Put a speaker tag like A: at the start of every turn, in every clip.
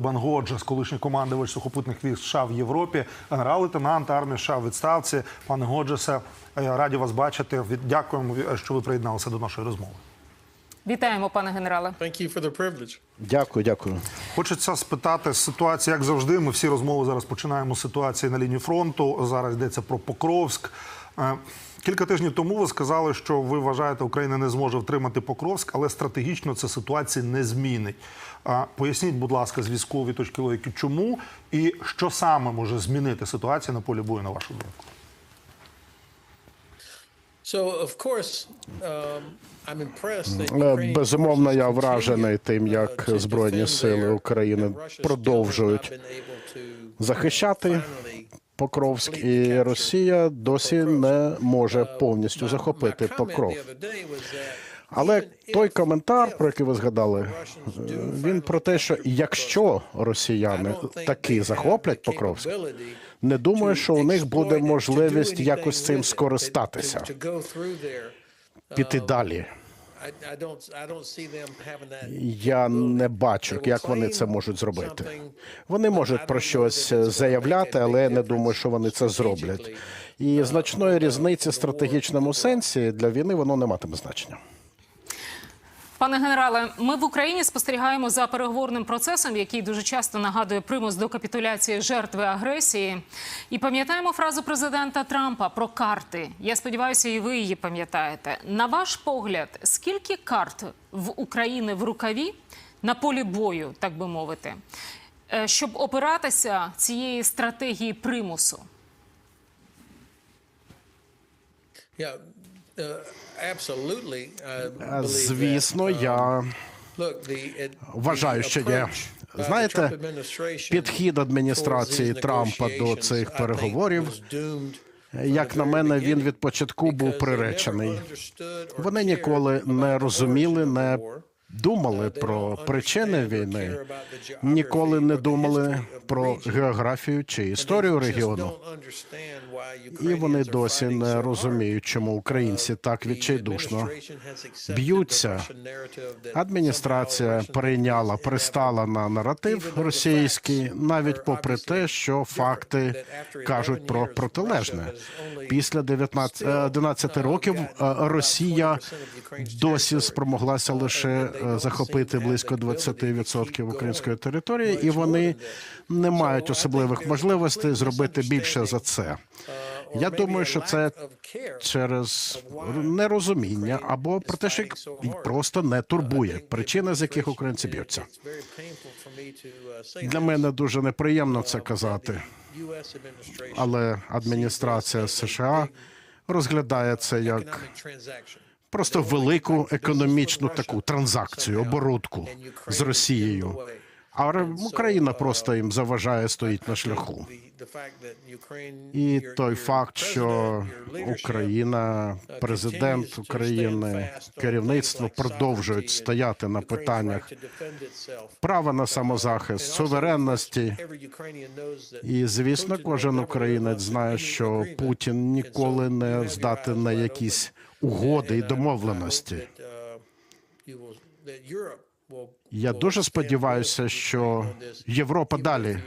A: Бен Годжес, колишній командувач сухопутних військ США в Європі, генерал-лейтенант армії США в відставці. Пане Годжесе, е, раді вас бачити. Дякуємо, е, що ви приєдналися до нашої розмови.
B: Вітаємо, пане генерале.
C: Thank you for the privilege.
D: Дякую, дякую.
A: Хочеться спитати ситуація, як завжди. Ми всі розмови зараз починаємо з ситуації на лінії фронту. Зараз йдеться про Покровськ. Кілька тижнів тому ви сказали, що ви вважаєте, Україна не зможе втримати Покровськ, але стратегічно це ситуація не змінить. А, Поясніть, будь ласка, з військової точки логіки, чому і що саме може змінити ситуацію на полі бою, на вашу думку?
C: Um,
D: Е, Безумовно, я вражений тим,
C: uh,
D: як Збройні сили України продовжують захищати Покровськ, і Росія досі не може повністю захопити Покров.
C: that
D: Але той коментар, про який ви згадали, він про те, що якщо росіяни таки захоплять Покровськ, не думаю, що у них буде можливість якось цим скористатися, піти далі. Я не бачу, як вони це можуть зробити. Вони можуть про щось заявляти, але я не думаю, що вони це зроблять. І значної різниці в стратегічному сенсі для війни воно не матиме значення.
B: Пане генерале, ми в Україні спостерігаємо за переговорним процесом, який дуже часто нагадує примус до капітуляції жертви агресії. І пам'ятаємо фразу президента Трампа про карти. Я сподіваюся, і ви її пам'ятаєте. На ваш погляд, скільки карт в України в рукаві на полі бою, так би мовити, е, щоб опиратися цієї стратегії примусу?
C: Yeah, uh.
D: Звісно,
C: Um,
D: я вважаю, що є. Знаєте, підхід адміністрації Трампа до цих переговорів, як на мене, він від початку був приречений. Вони ніколи не розуміли, не. Думали про причини війни, ніколи не думали про географію чи історію регіону. І вони досі не розуміють, чому українці так відчайдушно б'ються. Адміністрація
C: is
D: пристала на наратив російський, навіть попри те, що факти кажуть про протилежне. Після 19, е, 11 років е, Росія досі спромоглася лише е, захопити близько 20% української території, і вони не мають особливих можливостей зробити більше за це. Я думаю, що це через нерозуміння або про те, що їх просто не турбує причини, з яких українці б'ються. Для мене дуже неприємно це казати, але адміністрація США розглядає це як просто велику економічну таку транзакцію, оборудку з Росією. А Україна просто їм заважає, стоїть на шляху. І той факт, що Україна, президент України, керівництво продовжують стояти на питаннях права на самозахист, суверенності. І звісно, кожен українець знає, що Путін ніколи не здатен на якісь угоди і домовленості. Я дуже сподіваюся, що Європа далі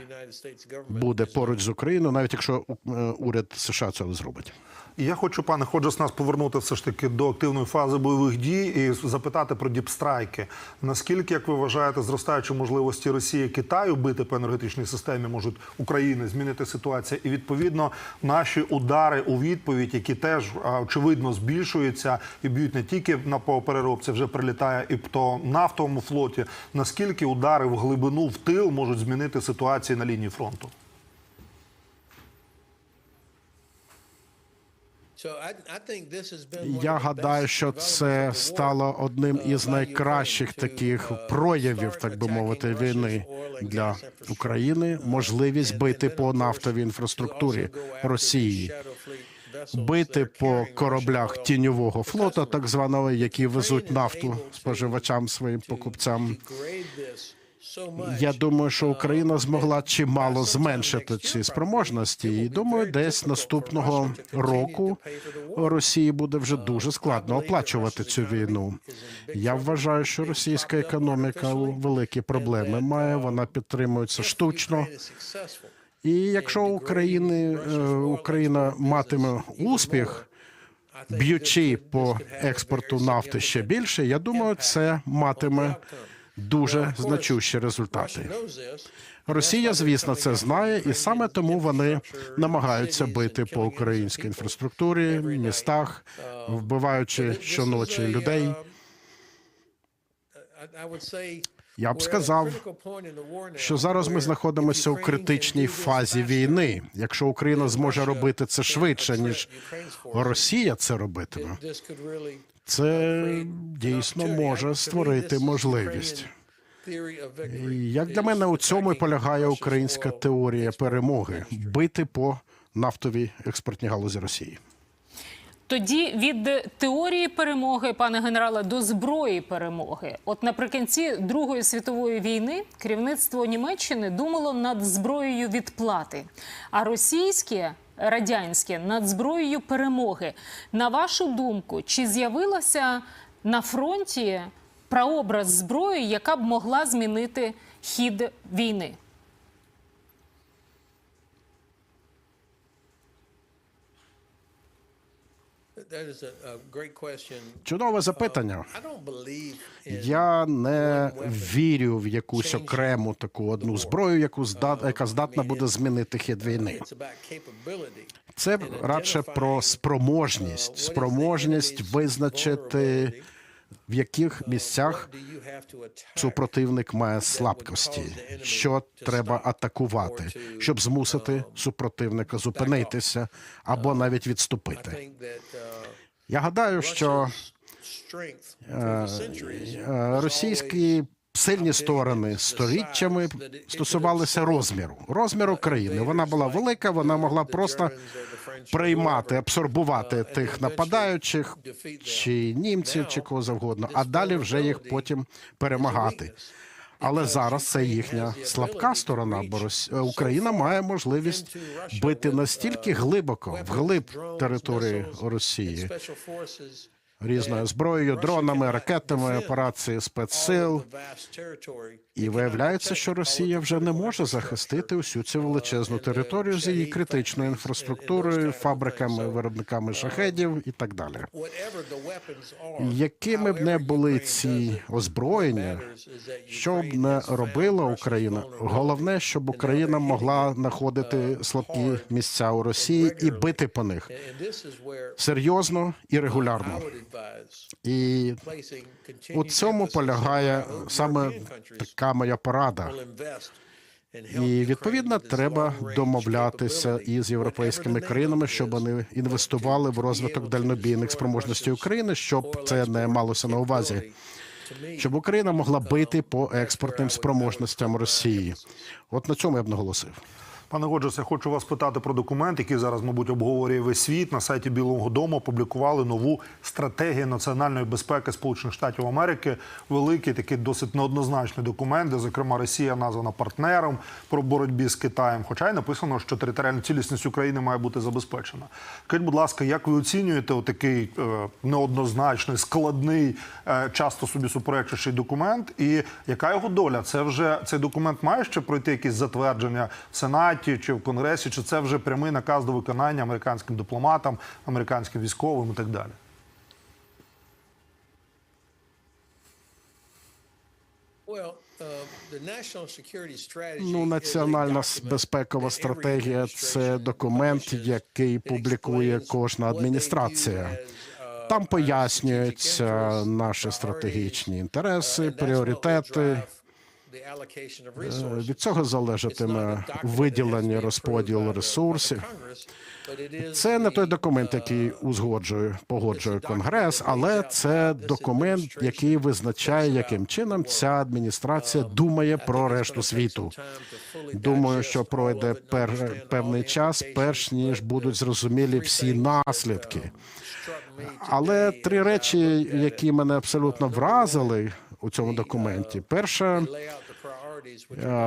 D: буде поруч з Україною, навіть якщо е, уряд США цього зробить.
A: І я хочу, пане Ходжес, нас повернути все ж таки до активної фази бойових дій і запитати про діпстрайки. Наскільки, як ви вважаєте, зростаючі можливості Росії Китаю бити по енергетичній системі можуть України змінити ситуацію? І відповідно наші удари у відповідь, які теж очевидно збільшуються і б'ють не тільки на по переробці, вже прилітає і по нафтовому флоті. Наскільки удари в глибину в тил можуть змінити ситуацію на лінії фронту?
D: Я гадаю, що це стало одним із найкращих таких проявів, так би мовити, війни для України. Можливість бити по нафтовій інфраструктурі Росії, бити по кораблях тіньового флота, так званого, які везуть нафту споживачам своїм покупцям. Я думаю, що Україна змогла чимало зменшити ці спроможності, і думаю, десь наступного року Росії буде вже дуже складно оплачувати цю війну. Я вважаю, що російська економіка великі проблеми має. Вона підтримується штучно. І якщо України е, Україна матиме успіх, б'ючи по експорту нафти ще більше, я думаю, це матиме дуже значущі результати. Росія, звісно, це знає, і саме тому вони намагаються бити по українській інфраструктурі, містах, вбиваючи щоночі людей. Я б сказав, що зараз ми знаходимося у критичній фазі війни. Якщо Україна зможе робити це швидше, ніж Росія це робитиме, це дійсно може створити можливість. Як для мене у цьому і полягає українська теорія перемоги бити по нафтовій експортній галузі Росії.
B: Тоді від теорії перемоги, пане генерале, до зброї перемоги. От наприкінці Другої світової війни керівництво Німеччини думало над зброєю відплати, а російське. Радянське над зброєю перемоги. На вашу думку, чи з'явилася на фронті прообраз зброї, яка б могла змінити хід війни?
D: Чудове запитання.
C: Believe in
D: Я не вірю в якусь окрему таку одну зброю, яку здат, яка здатна буде змінити хід війни.
C: it's about.
D: Це радше про спроможність, спроможність визначити в яких місцях супротивник має слабкості, що треба атакувати, щоб змусити супротивника зупинитися або навіть відступити.
C: Uh,
D: Я гадаю, що
C: centuries
D: е, російські сильні сторони століттями стосувалися розміру, розміру країни. Вона була велика, вона могла просто приймати, абсорбувати тих нападаючих, чи німців, чи кого завгодно, а далі вже їх потім перемагати. Але зараз це їхня слабка сторона, бо е, Україна має можливість бити настільки глибоко, вглиб території Росії, різною зброєю, дронами, ракетами, операції спецсил. І виявляється, що Росія вже не може захистити усю цю величезну територію з її критичною інфраструктурою, фабриками, виробниками шахедів і так далі. Якими б не були ці озброєння, що б не робила Україна, головне, щоб Україна могла знаходити слабкі місця у Росії і бити по них серйозно і регулярно. І у цьому полягає саме така моя порада. І відповідно треба домовлятися із європейськими країнами, щоб вони інвестували в розвиток дальнобійних спроможностей України, щоб це не малося на увазі. Щоб Україна могла бити по експортним спроможностям Росії. От на цьому я б наголосив.
A: Пане Годжес, я хочу вас питати про документ, який зараз, мабуть, обговорює весь світ. На сайті Білого Дому опублікували нову стратегію національної безпеки Сполучених Штатів Америки. Великий такий досить неоднозначний документ, де, зокрема, Росія названа партнером про боротьбі з Китаєм. Хоча й написано, що територіальна цілісність України має бути забезпечена. Скажіть, будь ласка, як ви оцінюєте отакий е, неоднозначний, складний, е, часто собі суперечащий документ? І яка його доля? Це вже цей документ має ще пройти якісь затвердження в Сенаті чи в Конгресі, чи це вже прямий наказ до виконання американським дипломатам, американським військовим і так далі?
C: uh,
D: Ну, національна безпекова стратегія це документ, який публікує кожна адміністрація.
C: as, uh,
D: Там пояснюються наші стратегічні
C: uh,
D: інтереси, пріоритети. Від цього залежатиме виділення, розподіл ресурсів. Це не той документ,
C: uh,
D: який узгоджує, погоджує Конгрес, але це документ, який визначає, яким чином ця адміністрація
C: Um,
D: думає про решту світу. Думаю, що пройде пер, певний час, перш ніж будуть зрозумілі всі наслідки.
C: um,
D: Але три речі,
C: at it,
D: які мене абсолютно вразили у цьому документі. Перше,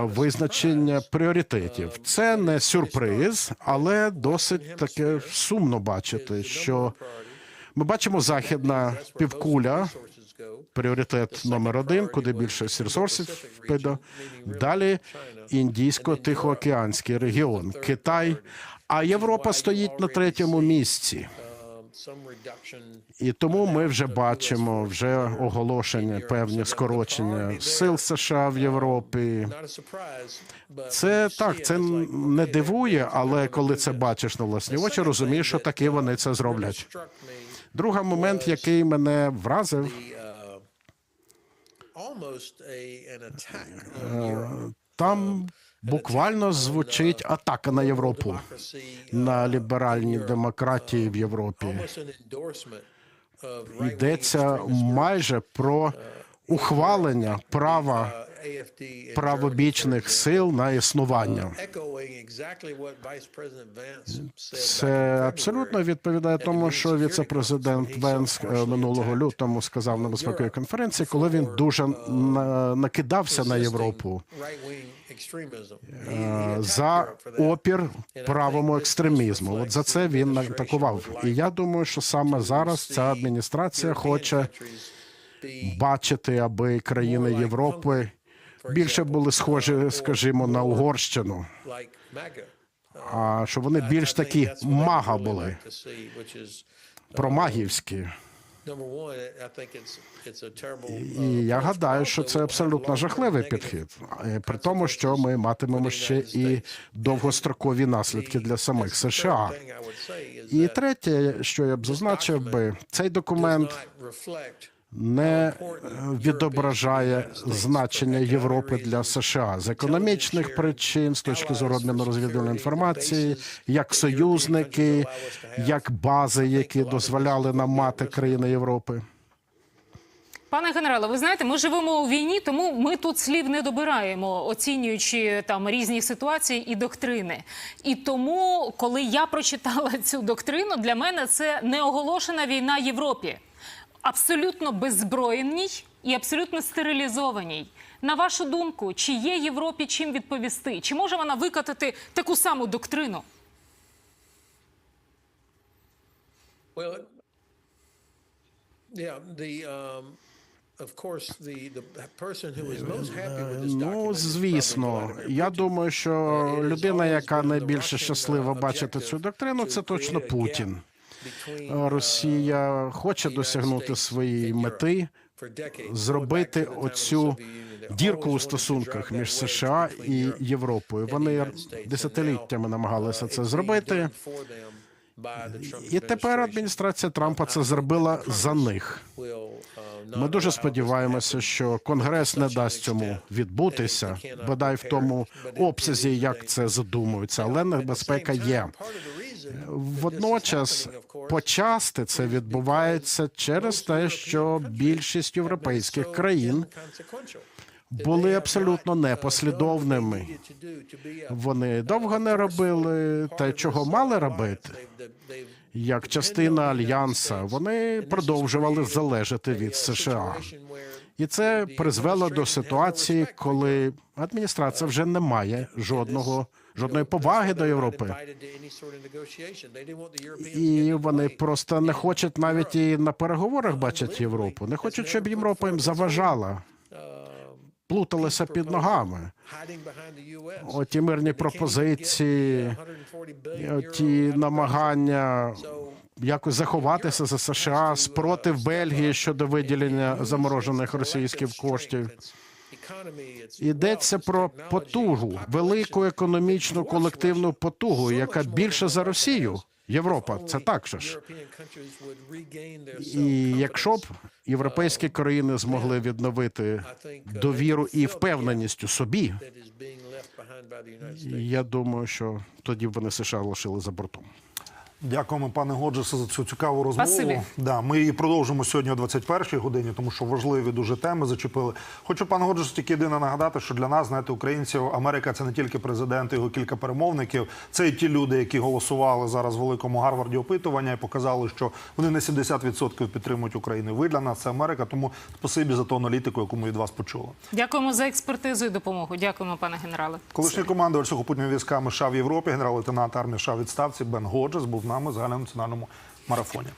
D: визначення пріоритетів. Це не сюрприз, але досить таке сумно бачити, що ми бачимо західна півкуля. Пріоритет номер один, куди більше ресурсів піде. Далі індійсько-тихоокеанський регіон, Китай, а Європа стоїть на третьому місці. І тому ми вже бачимо вже оголошення певні скорочення сил США в Європі. Це так, це не дивує, але коли це бачиш на власні очі, розумієш, що таки вони це зроблять. Другий момент, який мене вразив, там буквально звучить атака на Європу, на ліберальні демократії в Європі. Йдеться майже про ухвалення права правобічних сил на існування. Це абсолютно відповідає тому, що віце-президент Венс минулого лютому сказав на безпековій конференції, коли він дуже накидався на Європу е, за опір правому екстремізму. От за це він атакував. І я думаю, що саме зараз ця адміністрація хоче бачити, аби країни Європи більше були схожі, скажімо, на Угорщину. А щоб вони більш такі мага були, промагівські. І я гадаю, що це абсолютно жахливий підхід, при тому, що ми матимемо ще і довгострокові наслідки для самих США. І третє, що я б зазначив би, цей документ не е, відображає значення Європи для США з економічних причин, з точки зору розвідувальної інформації, як союзники, як бази, які дозволяли нам мати країни Європи.
B: Пане генерале, ви знаєте, ми живемо у війні, тому ми тут слів не добираємо, оцінюючи там різні ситуації і доктрини. І тому, коли я прочитала цю доктрину, для мене це неоголошена війна Європі, абсолютно беззброєній і абсолютно стерилізованій. На вашу думку, чи є Європі чим відповісти? Чи може вона викатати таку саму доктрину?
C: Well, yeah, the, um, this
D: Ну, звісно, я думаю, що людина, яка найбільше щаслива бачити цю доктрину, це точно Путін. Росія хоче досягнути своєї мети, зробити оцю дірку у стосунках між США і Європою. Вони десятиліттями намагалися це зробити. І тепер адміністрація Трампа це зробила за них. Ми дуже сподіваємося, що Конгрес не дасть цьому відбутися, бодай в тому обсязі, як це задумується, але небезпека є. Водночас почасти це відбувається через те, що більшість європейських країн були абсолютно непослідовними. Вони довго не робили те, чого мали робити. Як частина альянса, вони продовжували залежати від США. І це призвело до ситуації, коли адміністрація вже не має жодного жодної поваги до Європи. І вони просто не хочуть навіть і на переговорах бачать Європу. Не хочуть, щоб Європа їм заважала, плуталися під ногами. Оті мирні пропозиції, ті намагання якось заховатися за США спротив Бельгії щодо виділення заморожених російських коштів. Йдеться про потугу, велику економічну колективну потугу, яка більше за Росію. Європа, це так же ж. І якщо б європейські країни змогли відновити довіру і впевненість у собі, я думаю, що тоді б вони США лишили за бортом.
A: Дякуємо, пане Годжесе, за цю цікаву розмову.
B: Спасибі.
A: Да, ми її продовжимо сьогодні о 21-й годині, тому що важливі дуже теми зачепили. Хочу, пане Годжесе, тільки єдине нагадати, що для нас, знаєте, українців, Америка це не тільки президент, його кілька перемовників. Це і ті люди, які голосували зараз в великому Гарварді опитування і показали, що вони на 70% підтримують Україну. Ви для нас це Америка. Тому спасибі за ту аналітику, яку ми від вас почули.
B: Дякуємо за експертизу і допомогу. Дякуємо, пане генерале.
A: Колишній командувач сухопутніми військами США в Європі, генерал-лейтенант армії США відставці Бен Годжес був нами в загальнонаціональному марафоні.